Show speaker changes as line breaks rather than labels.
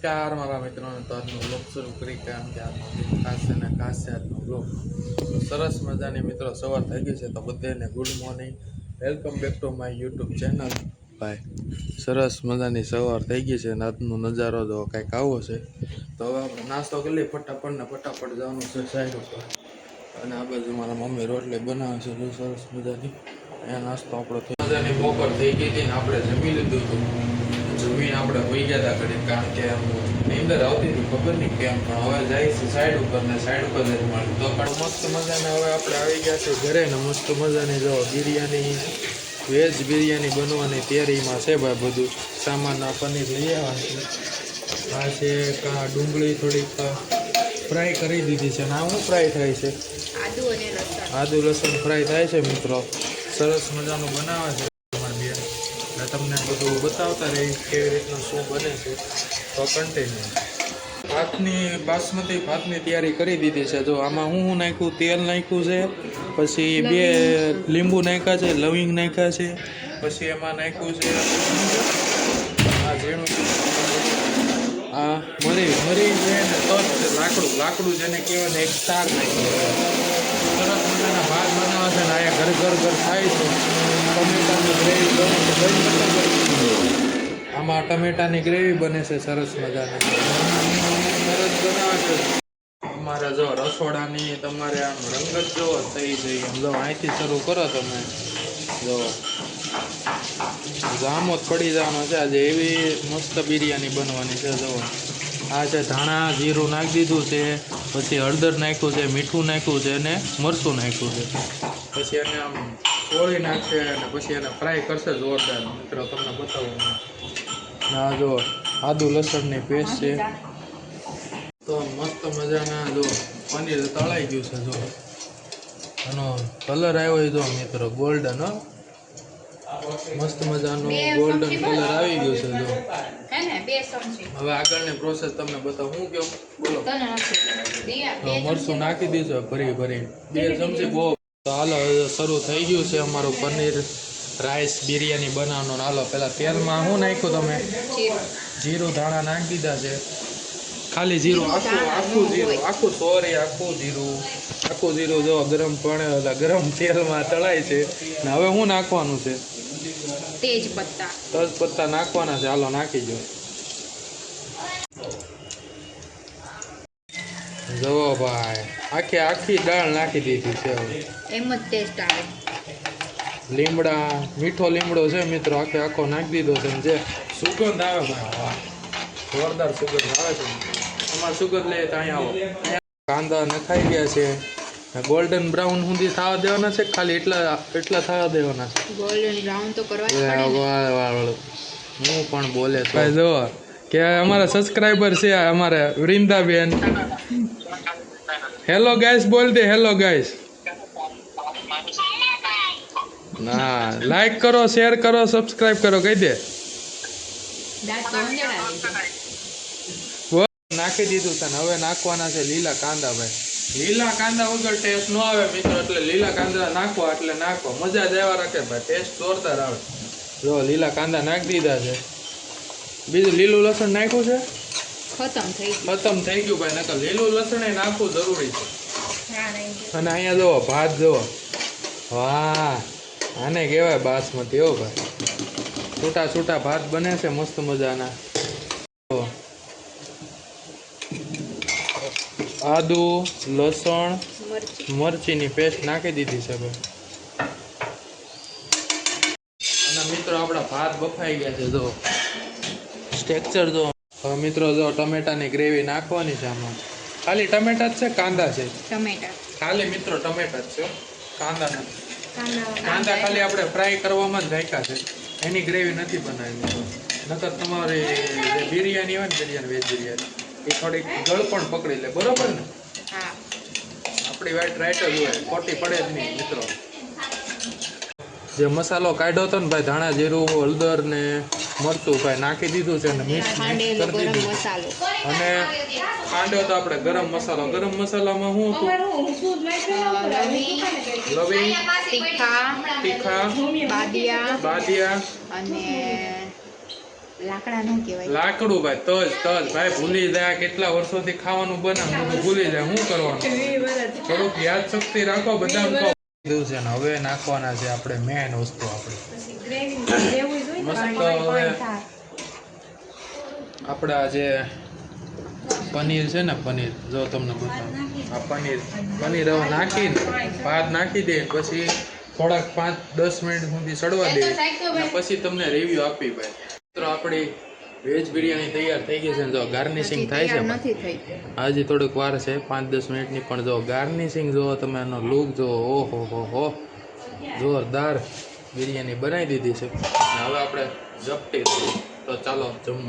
નમસ્કાર મારા મિત્રોને તો આજનો બ્લોગ શરૂ કરી કારણ કે આજનો ખાસ છે ને ખાસ છે આજનો બ્લોગ સરસ મજાની મિત્રો, સવાર થઈ ગઈ છે તો બધાને good morning welcome back to my YouTube channel ભાઈ સરસ મજાની સવાર થઈ ગઈ છે આજનો નજારો જો કાંઈક આવો છે. તો હવે આપણે નાસ્તો કરી લઈએ. ફટાફટ ને ફટાફટ જવાનું છે સાઈડ ઉપર. અને આ બાજુ મારા મમ્મી રોટલી બનાવે છે. જો સરસ મજાની. અહીંયા નાસ્તો આપણો થઈ મજાની બપોર થઈ ગઈ હતી ને આપણે જમી લીધું હતું. જમીન આપણે હોઈ ગયા હતા ઘડી કારણ કે આમ નીંદર આવતી હતી ખબર નહીં કેમ પણ હવે જાય છે સાઈડ ઉપર ને સાઈડ ઉપર જ મળ્યું તો પણ મસ્ત મજાને હવે આપણે આવી ગયા છે ઘરે ને મસ્ત મજાની જો બિરયાની વેજ બિરયાની બનવાની તૈયારીમાં છે ભાઈ બધું. સામાન આ પનીર લઈ આવ્યા છે. આ છે કા ડુંગળી થોડીક ફ્રાય કરી દીધી છે. અને આ શું ફ્રાય થાય છે?
આદુ લસણ
ફ્રાય થાય છે મિત્રો. સરસ મજાનું બનાવે છે. એટલે તમને બધું બતાવતા રહી કેવી રીતનું શું બને છે તો કન્ટિન્યુ ભાતની બાસમતી ભાતની તૈયારી કરી દીધી છે. જો આમાં હું શું નાખ્યું? તેલ નાખ્યું છે પછી બે લીંબુ નાખ્યા છે લવિંગ નાખ્યા છે પછી એમાં નાખ્યું છે આ ઝીણું. આ મરી મરી છે ને છે લાકડું. લાકડું જેને કહેવાય ને એક સ્ટાર નાખ્યું સરસ મજાના ભાગ બનાવે છે ને અહીંયા ઘર ઘર ઘર થાય છે. ટમેટાનું ગ્રેવી બને ટમેટાની ગ્રેવી બને છે, સરસ મજાની. સરસ બનાવે અમારે જો રસોડાની તમારે આમ રંગત જોવો થઈ જઈ આમ જો અહીંથી શરૂ કરો તમે. જો. જામો જ પડી જવાનો છે. આજે એવી મસ્ત બિરયાની બનવાની છે, જો. આ છે ધાણા, જીરું નાખી દીધું છે. પછી હળદર નાખ્યું છે, મીઠું નાખ્યું છે અને મરચું નાખ્યું છે. પછી એને આમ સોળી નાખશે અને પછી એને ફ્રાય કરશે જોરદાર. મિત્રો, તમને બતાવું. ના જો આદુ લસણની પેસ્ટ છે. તો મસ્ત મજાના જો પનીર તળાઈ ગયું છે જો. આનો કલર આવ્યો જો મિત્રો ગોલ્ડન હો. મસ્ત મજાનો ગોલ્ડન કલર આવી ગયો છે જો. હવે આગળની પ્રોસેસ તમને બતાવું હું કેવું? બોલો. તો મરચું નાખી. દીધું ભરી ભરી. બે ચમચી બહુ. તો હાલો શરૂ થઈ ગયું છે અમારું પનીર. રાઈસ બિરયાની બનાવવાનો હાલો પહેલાં તેલમાં શું નાખ્યું તમે?
જીરું.
ધાણા નાખી દીધા છે. ખાલી જીરું આખું આખું જીરું આખું સોરી આખું જીરું. આખું જીરું જો ગરમ પણ ગરમ તેલમાં તળાય છે. ને હવે શું નાખવાનું છે?
તેજ પત્તા.
તજ પત્તા નાખવાના છે. હાલો નાખી જો જવો ભાઈ આખી આખી દાળ નાખી દીધી છે
એમ જ ટેસ્ટ આવે.
લીમડા મીઠો લીમડો છે મિત્રો આખે આખો નાખી દીધો છે ને જે સુગંધ આવે ભાઈ. વાહ. જોરદાર સુગંધ આવે છે. અમારે સુગંધ લઈએ તો અહીંયા આવો. કાંદા નખાઈ ગયા છે. ગોલ્ડન બ્રાઉન સુધી થવા દેવાના છે ખાલી એટલા એટલા થવા દેવાના છે?
ગોલ્ડન બ્રાઉન તો કરવા પડે
વાહ. હું પણ બોલે છું. ભાઈ જો કે અમારા સબસ્ક્રાઇબર છે અમારે વૃંદાબેન. હેલો ગાઈસ બોલ દે. હેલો ગાઈસ ના લાઈક કરો શેર કરો સબસ્ક્રાઇબ કરો કહી દે. નાખી દીધું તને. હવે નાખવાના છે લીલા કાંદા ભાઈ. લીલા કાંદા વગર ટેસ્ટ ન આવે મિત્રો એટલે લીલા કાંદા નાખો એટલે નાખો. મજા જ આવ્યા રાખે ભાઈ ટેસ્ટ જોરદાર આવે. જો લીલા કાંદા નાખી દીધા છે. બીજું લીલું લસણ નાખ્યું છે?
ખતમ થઈ ગયું.
ખતમ થઈ ગયું ભાઈ નકર લીલું લસણ એ નાખવું જરૂરી છે. અને અહીંયા જુઓ ભાત જુઓ. વાહ. આને કહેવાય બાસમતી હો ભાઈ. છૂટા છૂટા ભાત બને છે મસ્ત મજાના. આદુ લસણ મરચીની પેસ્ટ નાખી દીધી છે ભાઈ. અને મિત્રો આપણા ભાત બફાઈ ગયા છે જો. સ્ટ્રક્ચર જો. મિત્રો જો ટમેટાની ગ્રેવી નાખવાની છે આમાં. ખાલી ટમેટા જ છે કાંદા છે?
ટમેટા.
ખાલી મિત્રો ટમેટા જ છે કાંદા નથી
કાંદા
ખાલી આપણે ફ્રાય કરવામાં જ રાખ્યા છે. એની ગ્રેવી નથી બનાવી. નતર નકર તમારી જે બિરયાની હોય ને બિરયાની વેજ બિરયાની એ થોડીક ગળ પણ પકડી લે. બરોબર ને? આપણી વાઈટ રાઈટ જ હોય. ખોટી પડે જ નહીં મિત્રો. જે મસાલો કાઢ્યો હતો ને ભાઈ ધાણા જીરું હળદર ને મરચું ભાઈ નાખી દીધું છે ને મિક્સ કરી દીધું. અને ખાંડ્યો તો આપણે ગરમ મસાલો. ગરમ મસાલામાં શું હતું?
લવિંગ તીખા
તીખા
બાદિયા
બાદિયા
અને લાકડા કહેવાય.
લાકડું ભાઈ તજ તજ. ભાઈ ભૂલી જાય કેટલા વર્ષોથી ખાવાનું બનાવ ભૂલી જાય. શું કરવાનું? થોડુંક યાદ શક્તિ રાખો બધા કીધું છે ને હવે નાખવાના છે આપણે મેન વસ્તુ આપણે. મસ્ત હવે- આપણા જે પનીર છે ને પનીર જો તમને બતાવું. આ પનીર. પનીર હવે નાખીને ભાત નાખી દે પછી થોડાક પાંચ દસ મિનિટ સુધી સડવા દે. અને પછી તમને રિવ્યુ આપી ભાઈ. મિત્રો આપણી વેજ બિરયાની તૈયાર થઈ ગઈ છે જો ગાર્નિશિંગ થાય છે
નથી થઈ.
હજી થોડીક વાર છે પાંચ દસ મિનિટની પણ જો ગાર્નિશિંગ જો તમે એનો લુક જો ઓહો હો હો. જોરદાર બિરયાની બનાવી દીધી છે. અને હવે આપણે ઝપટી તો ચાલો જમવા.